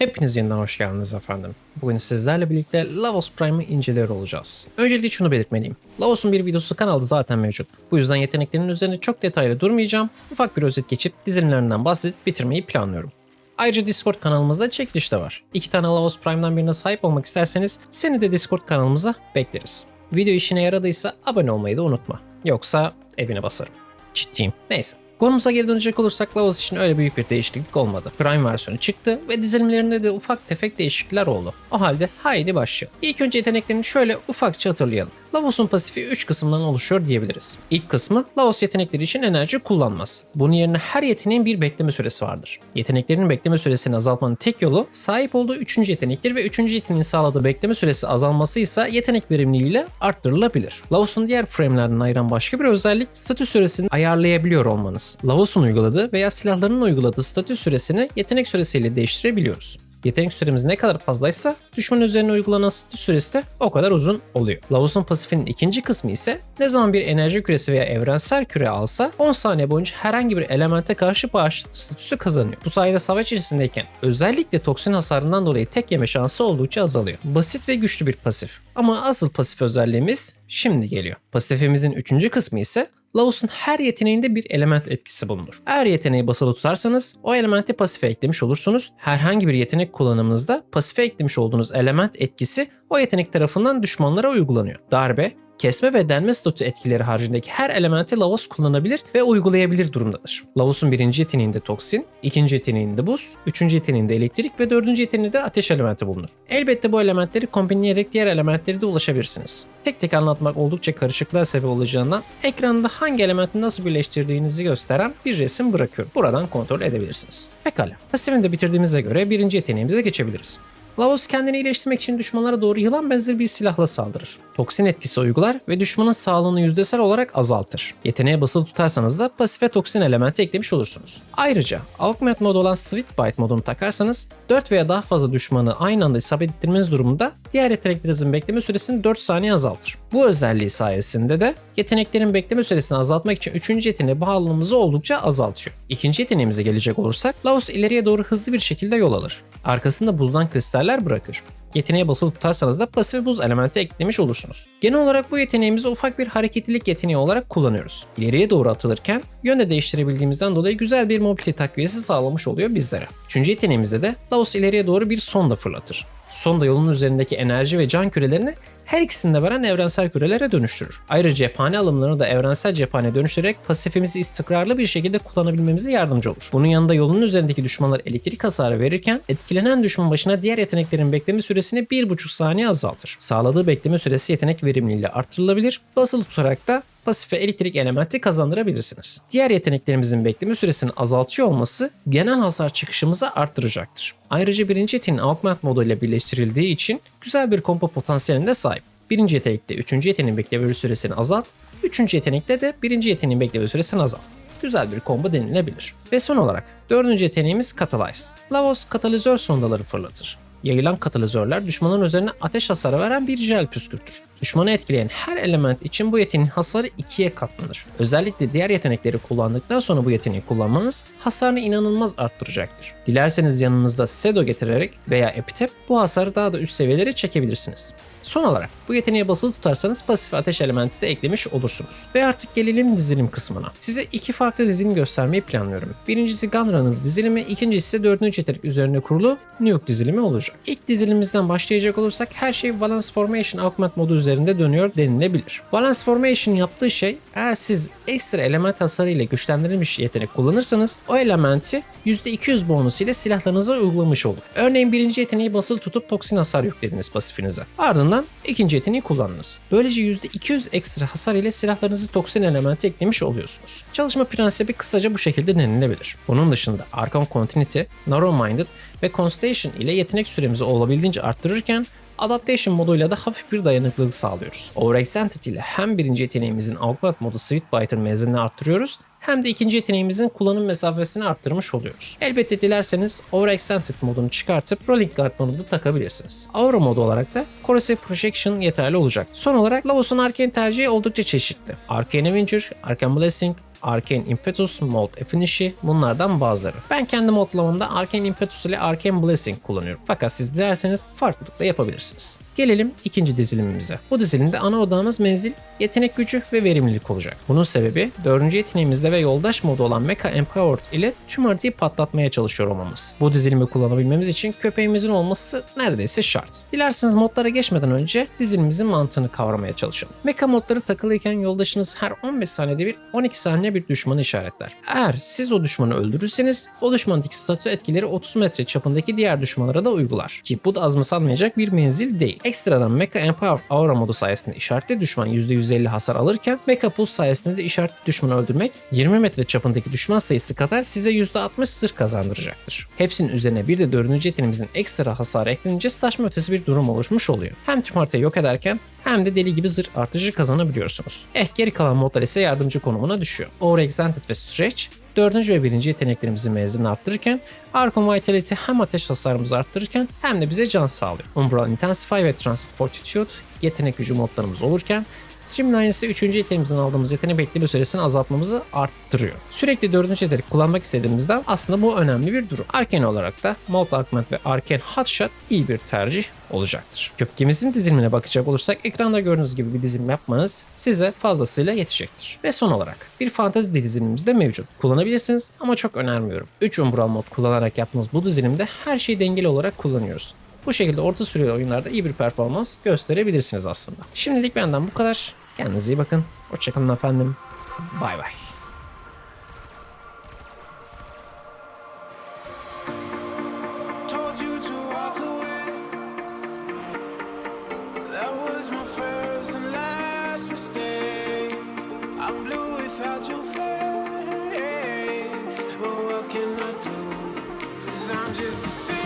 Hepiniz yeniden hoş geldiniz efendim. Bugün sizlerle birlikte Lavos Prime'ı inceliyor olacağız. Öncelikle şunu belirtmeliyim. Lavos'un bir videosu kanalda zaten mevcut. Bu yüzden yeteneklerinin üzerine çok detaylı durmayacağım. Ufak bir özet geçip dizilimlerinden bahsedip bitirmeyi planlıyorum. Ayrıca Discord kanalımızda çekiliş de var. İki tane Lavos Prime'dan birine sahip olmak isterseniz seni de Discord kanalımıza bekleriz. Video işine yaradıysa abone olmayı da unutma. Yoksa evine basarım. Ciddiyim. Neyse. Konumuza geri dönecek olursak Lavos için öyle büyük bir değişiklik olmadı. Prime versiyonu çıktı ve dizilimlerinde de ufak tefek değişiklikler oldu. O halde haydi başlayalım. İlk önce yeteneklerini şöyle ufakça hatırlayalım. Lavos'un pasifi 3 kısımdan oluşuyor diyebiliriz. İlk kısmı Lavos yetenekleri için enerji kullanmaz. Bunun yerine her yeteneğin bir bekleme süresi vardır. Yeteneklerinin bekleme süresini azaltmanın tek yolu sahip olduğu 3. yetenektir ve 3. yeteneğin sağladığı bekleme süresi azalması ise yetenek verimliliğiyle arttırılabilir. Lavos'un diğer frame'lerden ayıran başka bir özellik statü süresini ayarlayabiliyor olmanız. Lavos'un uyguladığı veya silahlarının uyguladığı statü süresini yetenek süresiyle değiştirebiliyoruz. Yetenek süremiz ne kadar fazlaysa düşman üzerine uygulanan statü süresi de o kadar uzun oluyor. Lavos'un pasifinin ikinci kısmı ise ne zaman bir enerji küresi veya evrensel küre alsa 10 saniye boyunca herhangi bir elemente karşı bağışıklık statüsü kazanıyor. Bu sayede savaş içerisindeyken özellikle toksin hasarından dolayı tek yeme şansı oldukça azalıyor. Basit ve güçlü bir pasif. Ama asıl pasif özelliğimiz şimdi geliyor. Pasifimizin üçüncü kısmı ise Lavos'un her yeteneğinde bir element etkisi bulunur. Eğer yeteneği basılı tutarsanız o elementi pasife eklemiş olursunuz. Herhangi bir yetenek kullanımınızda pasife eklemiş olduğunuz element etkisi o yetenek tarafından düşmanlara uygulanıyor. Darbe, kesme ve delme statü etkileri haricindeki her elementi Lavos kullanabilir ve uygulayabilir durumdadır. Lavos'un birinci yeteneğinde toksin, ikinci yeteneğinde buz, üçüncü yeteneğinde elektrik ve dördüncü yeteneğinde ateş elementi bulunur. Elbette bu elementleri kombinleyerek diğer elementleri de ulaşabilirsiniz. Tek tek anlatmak oldukça karışıklığa sebep olacağından ekranda hangi elementi nasıl birleştirdiğinizi gösteren bir resim bırakıyorum. Buradan kontrol edebilirsiniz. Pekala. Pasifini de bitirdiğimize göre birinci yeteneğimize geçebiliriz. Lavos kendini iyileştirmek için düşmanlara doğru yılan benzeri bir silahla saldırır. Toksin etkisi uygular ve düşmanın sağlığını yüzdesel olarak azaltır. Yeteneğe basılı tutarsanız da pasife toksin elementi eklemiş olursunuz. Ayrıca Augment modu olan Sweet Bite modunu takarsanız 4 veya daha fazla düşmanı aynı anda isabet ettirmeniz durumunda diğer yeteneklerinizin bekleme süresini 4 saniye azaltır. Bu özelliği sayesinde de yeteneklerin bekleme süresini azaltmak için 3. yeteneğe bağlılığımızı oldukça azaltıyor. İkinci yeteneğimize gelecek olursak Lavos ileriye doğru hızlı bir şekilde yol alır. Arkasında buzdan kristaller bırakır. Yeteneğe basılı tutarsanız da pasif buz elementi eklemiş olursunuz. Genel olarak bu yeteneğimizi ufak bir hareketlilik yeteneği olarak kullanıyoruz. İleriye doğru atılırken yönde değiştirebildiğimizden dolayı güzel bir mobility takviyesi sağlamış oluyor bizlere. Üçüncü yeteneğimizde de Lavos ileriye doğru bir sonda fırlatır. Sonda yolun üzerindeki enerji ve can kürelerini her ikisini de veren evrensel kürelere dönüştürür. Ayrıca cephane alımlarını da evrensel cephane dönüştürerek pasifimizi istikrarlı bir şekilde kullanabilmemize yardımcı olur. Bunun yanında yolun üzerindeki düşmanlar elektrik hasarı verirken etkilenen düşman başına diğer yeteneklerin bekleme süresini 1,5 saniye azaltır. Sağladığı bekleme süresi yetenek verimliliğiyle artırılabilir. Basılı tutarak da pasife elektrik elementi kazandırabilirsiniz. Diğer yeteneklerimizin bekleme süresini azaltıyor olması genel hasar çıkışımızı arttıracaktır. Ayrıca birinci yeteneğin Augment modu ile birleştirildiği için güzel bir kombo potansiyeline sahip. Birinci yetenekte üçüncü yeteneğin bekleme süresini azalt, üçüncü yetenekte de birinci yeteneğin bekleme süresini azalt. Güzel bir combo denilebilir. Ve son olarak dördüncü yeteneğimiz Catalyze. Lavos katalizör sondaları fırlatır. Yayılan katalizörler düşmanın üzerine ateş hasarı veren bir jel püskürtür. Düşmanı etkileyen her element için bu yeteneğin hasarı ikiye katlanır. Özellikle diğer yetenekleri kullandıktan sonra bu yeteneği kullanmanız hasarını inanılmaz arttıracaktır. Dilerseniz yanınızda Sedo getirerek veya Epitep bu hasarı daha da üst seviyelere çekebilirsiniz. Son olarak bu yeteneğe basılı tutarsanız pasif ateş elementi de eklemiş olursunuz. Ve artık gelelim dizilim kısmına. Size iki farklı dizilim göstermeyi planlıyorum. Birincisi Gunrunner dizilimi, ikincisi ise dördüncü yetenek üzerine kurulu Nuke dizilimi olacak. İlk dizilimimizden başlayacak olursak her şey Balance Formation Augment modu üzerinde dönüyor denilebilir. Balance Formation yaptığı şey eğer siz ekstra element hasarı ile güçlendirilmiş yetenek kullanırsanız o elementi %200 bonus ile silahlarınıza uygulamış olur. Örneğin birinci yeteneği basılı tutup toksin hasar yüklediniz pasifinize. Ardından ikinci yeteneği kullandınız. Böylece %200 ekstra hasar ile silahlarınızı toksin elementi eklemiş oluyorsunuz. Çalışma prensibi kısaca bu şekilde denilebilir. Bunun dışında Arkham Continuity, Narrow Minded ve Constellation ile yetenek süremizi olabildiğince arttırırken Adaptation moduyla da hafif bir dayanıklılık sağlıyoruz. Overextended ile hem birinci yeteneğimizin Augment modu Sweet Bite'ın menzilini arttırıyoruz hem de ikinci yeteneğimizin kullanım mesafesini arttırmış oluyoruz. Elbette dilerseniz Overextended modunu çıkartıp Rolling Guard modunu da takabilirsiniz. Aura modu olarak da Corrosive Projection yeterli olacak. Son olarak Lavos'un Arcane tercihi oldukça çeşitli. Arcane Avenger, Arcane Blessing, Arcane Impetus, Mold Finish'i bunlardan bazıları. Ben kendi modlamamda Arcane Impetus ile Arcane Blessing kullanıyorum. Fakat siz dilerseniz farklılık da yapabilirsiniz. Gelelim ikinci dizilimimize. Bu dizilimde ana odağımız menzil, yetenek gücü ve verimlilik olacak. Bunun sebebi dördüncü yeteneğimizde ve yoldaş modu olan Mecha Empowered ile tüm haritayı patlatmaya çalışıyor olmamız. Bu dizilimi kullanabilmemiz için köpeğimizin olması neredeyse şart. Dilerseniz modlara geçmeden önce dizilimimizin mantığını kavramaya çalışalım. Mecha modları takılıyken yoldaşınız her 15 saniyede bir 12 saniye bir düşmanı işaretler. Eğer siz o düşmanı öldürürseniz o düşmandaki statü etkileri 30 metre çapındaki diğer düşmanlara da uygular. Ki bu da az mı sanmayacak bir menzil değil. Ekstradan Mecha Empowered Aura modu sayesinde işaretli düşman %150 hasar alırken Mecha Pulse sayesinde de işaretli düşmanı öldürmek 20 metre çapındaki düşman sayısı kadar size %60 zırh kazandıracaktır. Hepsinin üzerine bir de dördüncü yeteneğimizin ekstra hasarı eklenince saçma ötesi bir durum oluşmuş oluyor. Hem tüm haritayı yok ederken hem de deli gibi zırh artışı kazanabiliyorsunuz. Eh geri kalan modlar ise yardımcı konumuna düşüyor. Exalted ve Stretch Dördüncü ve birinci yeteneklerimizin menzilini arttırırken Archon Vitality hem ateş hasarımızı arttırırken hem de bize can sağlıyor. Umbral Intensify ve Transit Fortitude yetenek gücü modlarımız olurken Streamline ise 3. yeteneğimizden aldığımız yetenek bekleme süresini azaltmamızı arttırıyor. Sürekli 4. yetenek kullanmak istediğimizde aslında bu önemli bir durum. Arcane olarak da Molt Augment ve Arcane Hotshot iyi bir tercih olacaktır. Köpkemizin dizilimine bakacak olursak ekranda gördüğünüz gibi bir dizilim yapmanız size fazlasıyla yetecektir. Ve son olarak bir fantezi dizilimimiz de mevcut. Kullanabilirsiniz ama çok önermiyorum. 3 umbral mod kullanarak yaptığınız bu dizilimde her şeyi dengeli olarak kullanıyoruz. Bu şekilde orta süreli oyunlarda iyi bir performans gösterebilirsiniz aslında. Şimdilik benden bu kadar. Kendinize iyi bakın. Hoşçakalın efendim. Bay bay. told you to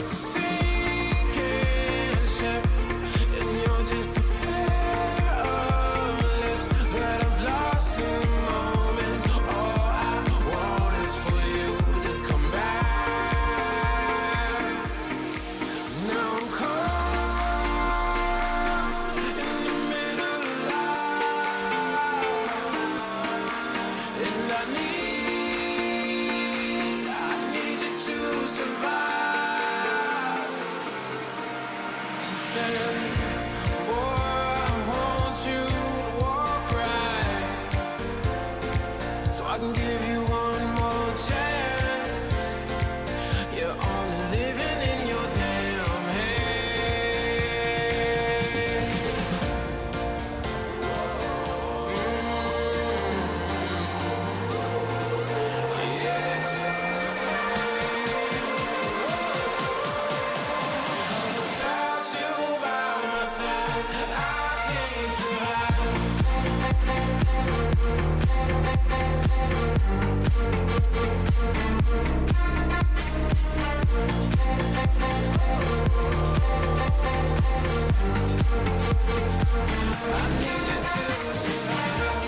Cause I'm I need you to survive.